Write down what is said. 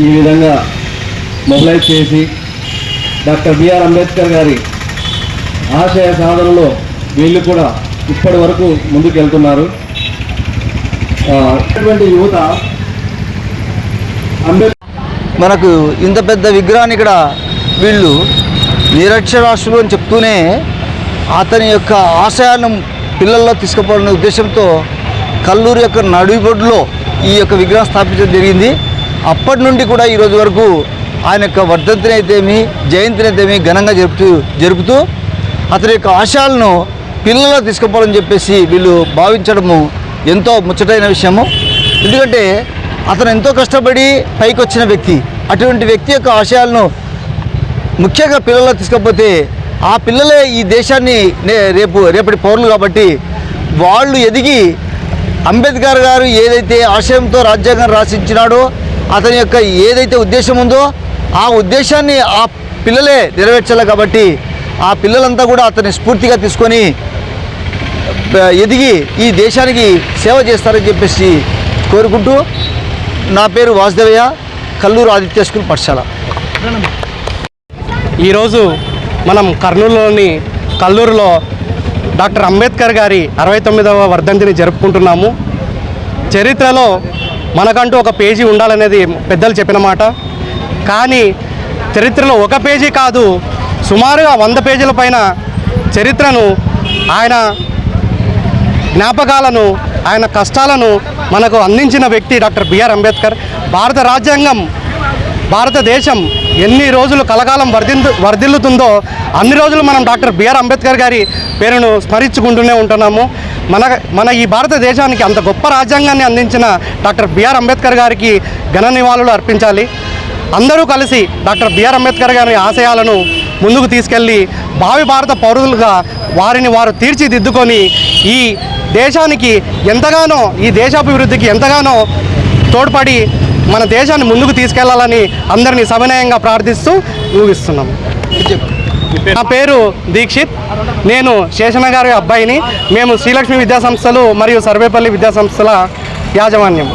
ఈ విధంగా మొబైల్ చేసి డాక్టర్ బిఆర్ అంబేద్కర్ గారి ఆశయ సాధనలో వీళ్ళు కూడా ఇప్పటి వరకు ముందుకెళ్తున్నారు. యువత మనకు ఇంత పెద్ద విగ్రహాన్ని ఇక్కడ వీళ్ళు నిరక్షరాస్యులు అని చెప్తూనే అతని యొక్క ఆశయాలను పిల్లల్లో తీసుకుపోవాలనే ఉద్దేశంతో కల్లూరు యొక్క నడిబొడ్లో ఈ యొక్క విగ్రహం స్థాపించడం జరిగింది. అప్పటి నుండి కూడా ఈ రోజు వరకు ఆయన యొక్క వర్ధంతిని అయితేమి జయంతిని అయితేమి ఘనంగా జరుపుతూ జరుపుతూ అతని యొక్క ఆశయాలను పిల్లల్లో తీసుకుపోవాలని చెప్పేసి వీళ్ళు భావించడము ఎంతో ముచ్చటైన విషయము. ఎందుకంటే అతను ఎంతో కష్టపడి పైకి వచ్చిన వ్యక్తి. అటువంటి వ్యక్తి యొక్క ఆశయాలను ముఖ్యంగా పిల్లల్లో తీసుకపోతే ఆ పిల్లలే ఈ దేశాన్ని నే- రేపు రేపటి పౌరులు కాబట్టి వాళ్ళు ఎదిగి అంబేద్కర్ గారు ఏదైతే ఆశయంతో రాజ్యాంగం రాసించినాడో అతని యొక్క ఏదైతే ఉద్దేశం ఉందో ఆ ఉద్దేశాన్ని ఆ పిల్లలే నెరవేర్చాలి కాబట్టి ఆ పిల్లలంతా కూడా అతని స్ఫూర్తిగా తీసుకొని ఎదిగి ఈ దేశానికి సేవ చేస్తారని చెప్పేసి కోరుకుంటూ నా పేరు వాసుదేవయ్య కల్లూరు ఆదిత్య స్కూల్ పాఠశాల. ఈరోజు మనం కర్నూలులోని కల్లూరులో డాక్టర్ అంబేద్కర్ గారి అరవై తొమ్మిదవ వర్ధంతిని జరుపుకుంటున్నాము. చరిత్రలో మనకంటూ ఒక పేజీ ఉండాలనేది పెద్దలు చెప్పిన మాట. కానీ చరిత్రలో ఒక పేజీ కాదు సుమారుగా వంద పేజీల పైన చరిత్రను ఆయన జ్ఞాపకాలను ఆయన కష్టాలను మనకు అందించిన వ్యక్తి డాక్టర్ బిఆర్ అంబేద్కర్. భారత రాజ్యాంగం భారతదేశం ఎన్ని రోజులు కలకాలం వర్ధిల్లు వర్ధిల్లుతుందో అన్ని రోజులు మనం డాక్టర్ బిఆర్ అంబేద్కర్ గారి పేరును స్మరించుకుంటూనే ఉంటున్నాము. మన మన ఈ భారతదేశానికి అంత గొప్ప రాజ్యాంగాన్ని అందించిన డాక్టర్ బిఆర్ అంబేద్కర్ గారికి ఘన నివాళులు అర్పించాలి. అందరూ కలిసి డాక్టర్ బిఆర్ అంబేద్కర్ గారి ఆశయాలను ముందుకు తీసుకెళ్ళి భావి భారత పౌరులుగా వారిని వారు తీర్చిదిద్దుకొని ఈ దేశానికి ఎంతగానో ఈ దేశాభివృద్ధికి ఎంతగానో తోడ్పడి మన దేశాన్ని ముందుకు తీసుకెళ్ళాలని అందరినీ సవినయంగా ప్రార్థిస్తూ ముగిస్తున్నాం. నా పేరు దీక్షిత్. నేను శేషణ గారి అబ్బాయిని. మేము శ్రీలక్ష్మి విద్యాసంస్థలు మరియు సర్వేపల్లి విద్యాసంస్థల యాజమాన్యం.